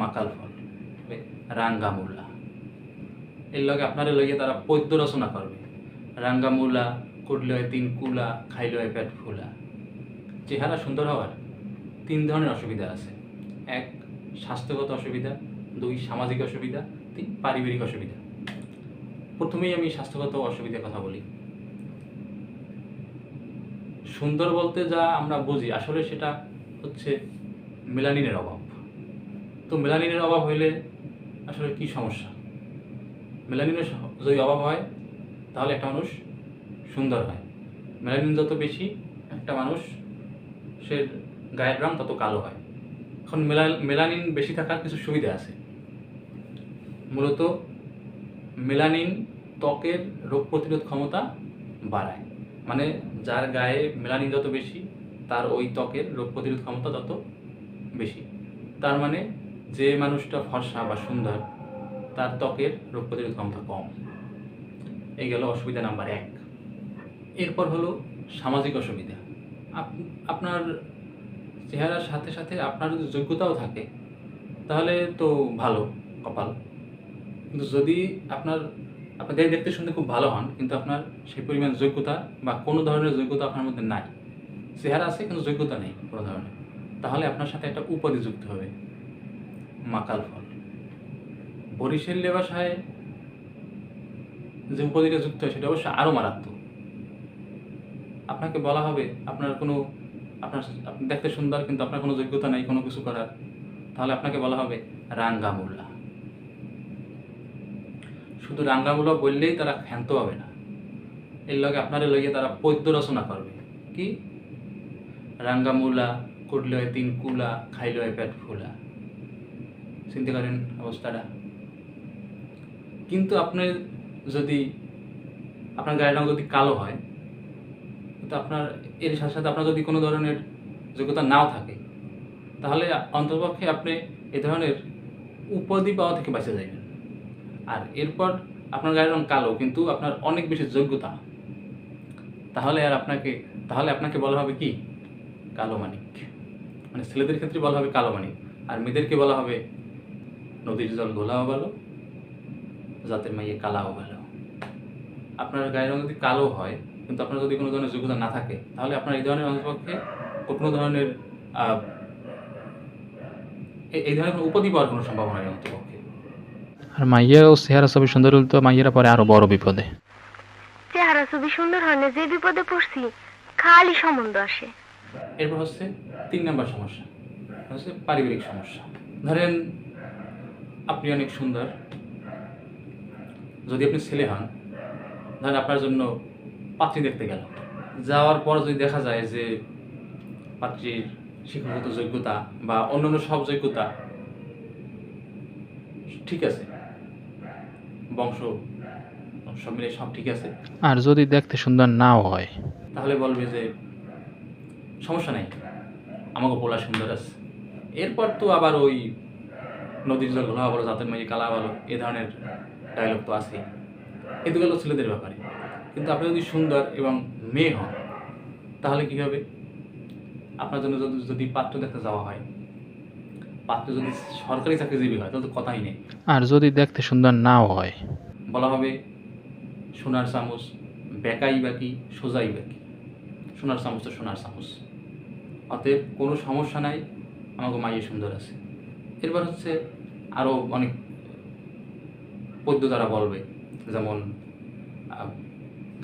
মাকাল ফল রাঙ্গামূলা। এর লগে আপনারে লইয়ে তারা পদ্য রচনা করবে। রাঙ্গামূলা করলে হয় তিন কুলা খাইলে হয় পেট ফুলা। চেহারা সুন্দর হওয়ার তিন ধরনের অসুবিধা আছে। এক, স্বাস্থ্যগত অসুবিধা, দুই, সামাজিক অসুবিধা, তিন, পারিবারিক অসুবিধা। প্রথমেই আমি স্বাস্থ্যগত অসুবিধার কথা বলি। সুন্দর বলতে যা আমরা বুঝি, আসলে সেটা হচ্ছে মেলানিনের অভাব। তো মেলানিনের অভাব হইলে আসলে কি সমস্যা? মেলানিনের যদি অভাব হয়, তাহলে একটা মানুষ সুন্দর হয়। মেলানিন যত বেশি, একটা মানুষ সে গায়ের রং তত কালো হয়। এখন মেলা, মেলানিন বেশি থাকার কিছু সুবিধা আছে। মূলত মেলানিন ত্বকের রোগ প্রতিরোধ ক্ষমতা বাড়ায়। মানে যার গায়ে মেলানিন যত বেশি, তার ওই ত্বকের রোগ প্রতিরোধ ক্ষমতা তত বেশি। তার মানে যে মানুষটা ফর্সা বা সুন্দর, তার ত্বকের রোগ প্রতিরোধ ক্ষমতা কম। এই গেল অসুবিধা নাম্বার এক। এরপর হলো সামাজিক অসুবিধা। আপ- আপনার চেহারার সাথে সাথে আপনার যদি যোগ্যতাও থাকে, তাহলে তো ভালো কপাল। কিন্তু যদি আপনার, আপনি দেখে দেখতে শুনতে খুব ভালো হন, কিন্তু আপনার সেই পরিমাণ যোগ্যতা বা কোনো ধরনের যোগ্যতা আপনার মধ্যে নাই। চেহারা আছে, কিন্তু যোগ্যতা নেই কোনো ধরনের। তাহলে আপনার সাথে একটা উপাধি যুক্ত হবে। মাকাল ফল। বরিশাল ভাষায় যে উপাধিটা যুক্ত হয়, সেটা অবশ্য আরও মারাত্মক। আপনাকে বলা হবে, আপনার কোনো, আপনার, আপনি দেখতে সুন্দর, কিন্তু আপনার কোনো যোগ্যতা নাই, কোনো কিছু করার। তাহলে আপনাকে বলা হবে রাঙ্গামুল্লা। শুধু রাঙ্গামুলা বললেই তারা ক্ষান্ত হবে না। এর লগে আপনারে লইয়ে তারা পদ্য রচনা করবে। কি? রাঙ্গামুলা করলে হয় তিন কুলা খাইলে হয় পেট ফুলা। চিন্তা করেন অবস্থাটা। কিন্তু আপনি যদি আপনার গায়ের রং যদি কালো হয় কিন্তু আপনার এর সাথে সাথে আপনার যদি কোনো ধরনের যোগ্যতা নাও থাকে, তাহলে অন্ততপক্ষে আপনি এ ধরনের উপাধি পাওয়া থেকে বেঁচে যাবেন আর এরপর আপনার গায়ের রং কালো, কিন্তু আপনার অনেক বেশি যোগ্যতা। তাহলে আর আপনাকে, তাহলে আপনাকে বলা হবে কি? কালো মানিক। মানে ছেলেদের ক্ষেত্রে বলা হবে কালো মানিক। আর মেয়েদেরকে বলা হবে নদীর জল ঘোলাও ভালো জাতের মাইয়ে কালাও ভালো। আপনার গায়ের রং যদি কালো হয় কিন্তু আপনার যদি কোনো ধরনের যোগ্যতা না থাকে তাহলে আপনার এই ধরনের অন্তপক্ষে কোনো ধরনের এই- এই ধরনের কোনো উপাধি পাওয়ার কোনো সম্ভাবনা নেই অন্তপক্ষে আর মাইয়া ও চেহারা ছবি সুন্দর হলে তো মাইয়েরা পরে আরও বড় বিপদে। চেহারা ছবি সুন্দর হয় না যে বিপদে পড়ছি খালি সম্বন্ধ আসে। এরপর হচ্ছে তিন নম্বর সমস্যা হচ্ছে পারিবারিক সমস্যা। ধরেন আপনি অনেক সুন্দর। যদি আপনি ছেলে হন তাহলে আপনার জন্য পাত্রী দেখতে গেল যাওয়ার পর যদি দেখা যায় যে পাত্রীর শিক্ষাগত যোগ্যতা বা অন্যান্য সব যোগ্যতা ঠিক আছে বংশ সব মিলে সব ঠিক আছে। আর যদি দেখতে সুন্দর নাও হয়? তাহলে বলবে যে সমস্যা নেই আমাকে পোলা সুন্দর আছে। এরপর তো আবার ওই নদীর জল ঘোলা বলো জাতের মাঝে কালা বলো এ ধরনের ডায়লগ তো আছে এ গেল ছেলেদের ব্যাপারে। কিন্তু আপনি যদি সুন্দর এবং মেয়ে হন তাহলে কি হবে? আপনার জন্য যদি যদি পাত্র দেখতে যাওয়া হয় পাত্র যদি সরকারি চাকরিজীবী হয় তাহলে তো কথাই নেই। আর যদি দেখতে সুন্দর নাও হয়? বলা হবে সোনার চামচ বেকাই বাকি সোজাই বাকি। সোনার চামচ তো সোনার চামচ। অতএব কোনো সমস্যা নাই আমাকে মাইয়ে সুন্দর আছে। এরপর হচ্ছে আরও অনেক পদ্য তারা বলবে, যেমন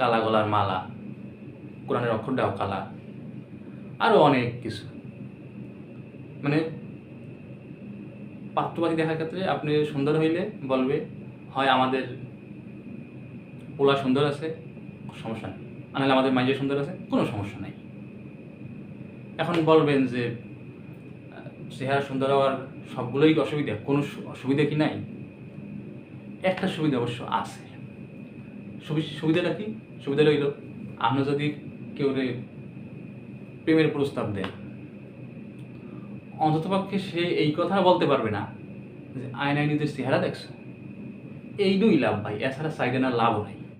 কালা গলার মালা, কোরআনের অক্ষরটাও কালা আরও অনেক কিছু। মানে পাত্রপাতি দেখার ক্ষেত্রে আপনি সুন্দর হইলে বলবে, হয় আমাদের পোলা সুন্দর আছে, সমস্যা নেই। আর নাহলে আমাদের মাইজে সুন্দর আছে, কোনো সমস্যা নাই। এখন বলবেন যে চেহারা সুন্দর হওয়ার সবগুলোই অসুবিধা? কোনো সু- অসুবিধা কি নাই? একটা সুবিধা অবশ্য আছে। সুবি- সুবিধাটা কি? সুবিধা রইল আমরা যদি কেউ প্রেমের প্রস্তাব দেন অন্ততপক্ষে সে এই কথা বলতে পারবে না যে, আয়নায় নিজের চেহারা দেখছ? এই দুই লাভ ভাই, এছাড়া সাইডে না লাভও নাই।